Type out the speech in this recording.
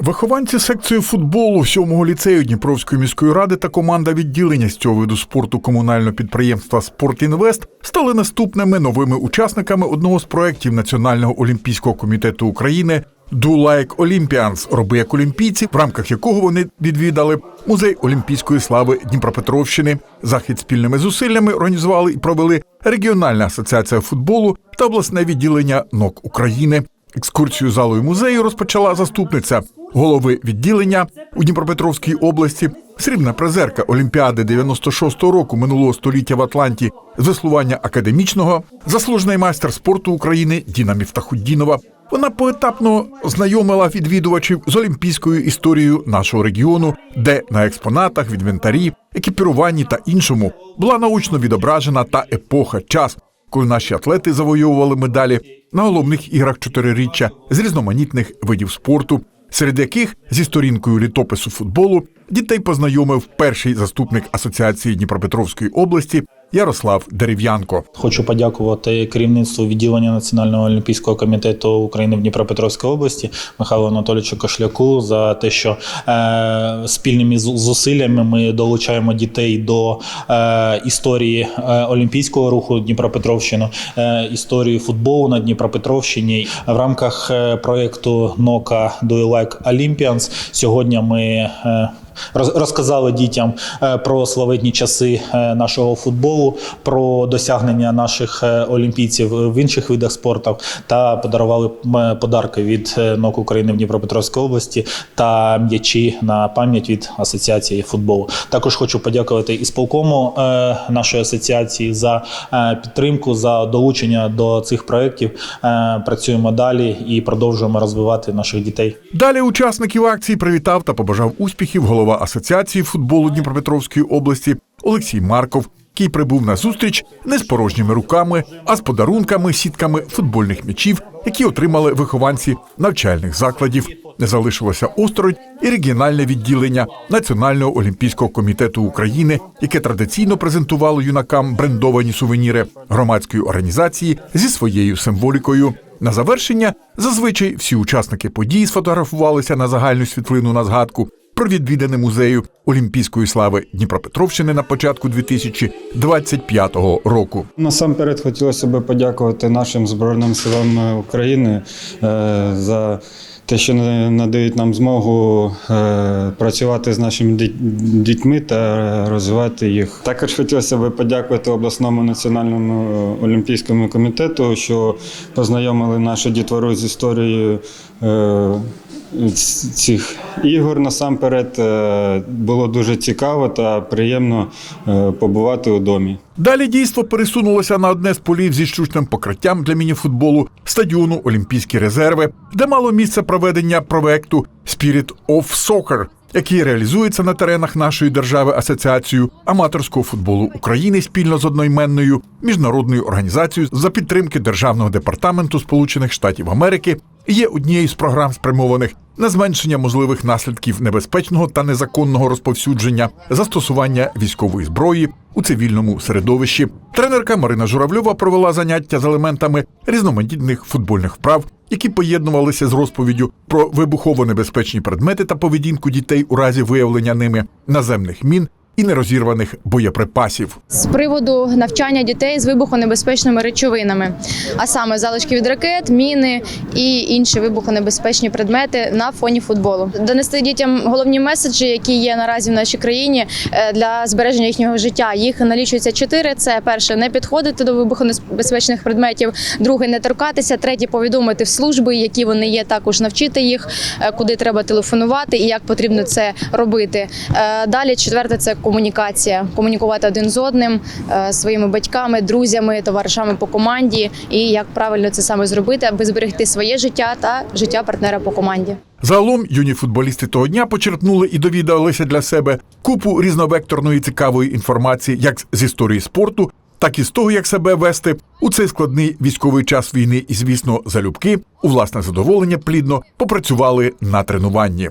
Вихованці секції футболу сьомого ліцею Дніпровської міської ради та команда відділення з цього виду спорту комунального підприємства «Спортінвест» стали наступними новими учасниками одного з проєктів Національного олімпійського комітету України «Do Like Olympians» – роби як олімпійці, в рамках якого вони відвідали музей олімпійської слави Дніпропетровщини. Захід спільними зусиллями організували і провели регіональна асоціація футболу та обласне відділення НОК України. Екскурсію залою музею розпочала заступниця голови відділення у Дніпропетровській області, срібна призерка Олімпіади 96-го року минулого століття в Атланті з веслування академічного, заслужений майстер спорту України Діна Міфтахуддінова. Вона поетапно знайомила відвідувачів з олімпійською історією нашого регіону, де на експонатах, в інвентарі, екіпіруванні та іншому була научно відображена та епоха, час, коли наші атлети завоювали медалі на головних іграх чотириріччя з різноманітних видів спорту, серед яких зі сторінкою літопису футболу дітей познайомив перший заступник Асоціації Дніпропетровської області Ярослав Дерев'янко. Хочу подякувати керівництву відділення Національного олімпійського комітету України в Дніпропетровській області Михайлу Анатолійовичу Кошляку за те, що е, спільними зусиллями ми долучаємо дітей до е, історії е, олімпійського руху Дніпропетровщини, е, історії футболу на Дніпропетровщині. В рамках е, проєкту НОКА Do You Like Olympians сьогодні ми. е, Розказали дітям е, про славетні часи е, нашого футболу, про досягнення наших е, олімпійців в інших видах спорту та подарували подарки від НОК України в Дніпропетровській області та м'ячі на пам'ять від асоціації футболу. Також хочу подякувати ісполкому е, нашої асоціації за підтримку, за долучення до цих проєктів. Працюємо далі і продовжуємо розвивати наших дітей. Далі учасників акції привітав та побажав успіхів голова Асоціації футболу Дніпропетровської області Олексій Марков, який прибув на зустріч не з порожніми руками, а з подарунками, сітками футбольних м'ячів, які отримали вихованці навчальних закладів. Не залишилося осторонь і регіональне відділення Національного олімпійського комітету України, яке традиційно презентувало юнакам брендовані сувеніри громадської організації зі своєю символікою. На завершення зазвичай всі учасники події сфотографувалися на загальну світлину на згадку про відвідане музею Олімпійської слави Дніпропетровщини на початку 2025 року. Насамперед хотілося б подякувати нашим Збройним силам е, України е, за те, що на- надають нам змогу е, працювати з нашими дітьми та розвивати їх. Також хотілося б подякувати обласному національному е, олімпійському комітету, що познайомили нашу дітвору з історією. Цих ігор насамперед е, було дуже цікаво та приємно е, побувати у домі. Далі дійство пересунулося на одне з полів зі штучним покриттям для мініфутболу стадіону Олімпійські резерви, де мало місце проведення проекту Spirit of Soccer, який реалізується на теренах нашої держави Асоціацією аматорського футболу України спільно з одноіменною міжнародною організацією за підтримки Державного департаменту Сполучених Штатів Америки. і Є однією з програм спрямованих на зменшення можливих наслідків небезпечного та незаконного розповсюдження застосування військової зброї у цивільному середовищі. Тренерка Марина Журавльова провела заняття з елементами різноманітних футбольних вправ, які поєднувалися з розповіддю про вибухово-небезпечні предмети та поведінку дітей у разі виявлення ними наземних мін і нерозірваних боєприпасів. з приводу навчання дітей з вибухонебезпечними речовинами, а саме залишки від ракет, міни і інші вибухонебезпечні предмети на фоні футболу. Донести дітям головні меседжі, які є наразі в нашій країні е, для збереження їхнього життя. Їх налічується чотири: це перше не підходити до вибухонебезпечних предметів, друге не торкатися, третє повідомити в служби, які вони є, також навчити їх, е, куди треба телефонувати і як потрібно це робити. Е, Далі четверте це комунікація, комунікувати один з одним, е, своїми батьками, друзями, товаришами по команді, і як правильно це саме зробити, аби зберегти своє життя та життя партнера по команді. Загалом юні футболісти того дня почерпнули і довідалися для себе купу різновекторної цікавої інформації як з історії спорту, так і з того, як себе вести у цей складний військовий час війни, і звісно, залюбки у власне задоволення плідно попрацювали на тренуванні.